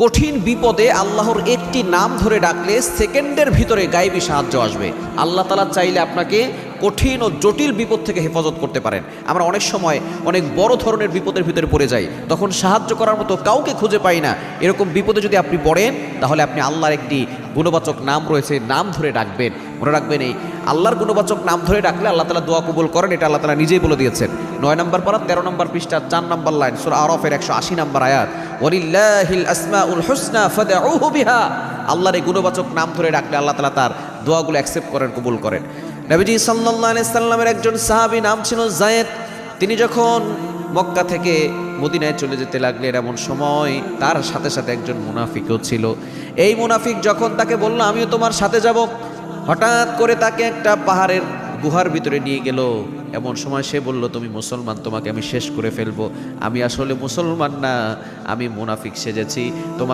কঠিন বিপদে আল্লাহর একটি নাম ধরে ডাকলে সেকেন্ডের ভিতরে গায়েবী সাহায্য আসবে। আল্লাহ তালা চাইলে আপনাকে কঠিন ও জটিল বিপদ থেকে হেফাজত করতে পারেন। আমরা অনেক সময় অনেক বড় ধরনের বিপদের ভিতরে পড়ে যাই। তখন সাহায্য করার মতো কাউকে খুঁজে পাই না। এরকম বিপদে যদি আপনি পড়েন, তাহলে আপনি আল্লাহর একটি গুণবাচক নাম রয়েছে, নাম ধরে ডাকবেন মনে রাখবেন এই আল্লাহর গুণবাচক নাম ধরে ডাকলে আল্লাহ তালা দোয়া কবুল করেন, এটা আল্লাহ তালা নিজেই বলে দিয়েছেন। নয় নম্বর পারা, তেরো নম্বর পৃষ্ঠা, চার নম্বর লাইন, সুরা আরফের একশো আশি নম্বর আয়াত। ফাদউহু বিহা। আল্লাহর এই গুণবাচক নাম ধরে ডাকলে আল্লাহ তালা তার দোয়াগুলো অ্যাকসেপ্ট করেন, কবুল করেন। নবীজি আলাইহি সাল্লামের একজন সাহাবী নাম ছিল জায়েদ। তিনি যখন মক্কা থেকে মদিনায় চলে যেতে লাগলেন, এমন সময় তার সাথে সাথে একজন মুনাফিকও ছিল। এই মুনাফিক যখন তাকে বলল, আমিও তোমার সাথে যাব। হঠাৎ করে তাকে একটা পাহাড়ের গুহার ভিতরে নিয়ে গেল। এমন সময় সে বলল, তুমি মুসলমান, তোমাকে আমি শেষ করে ফেলব। আমি আসলে মুসলমান না, আমি মুনাফিক সেজেছি। তোমার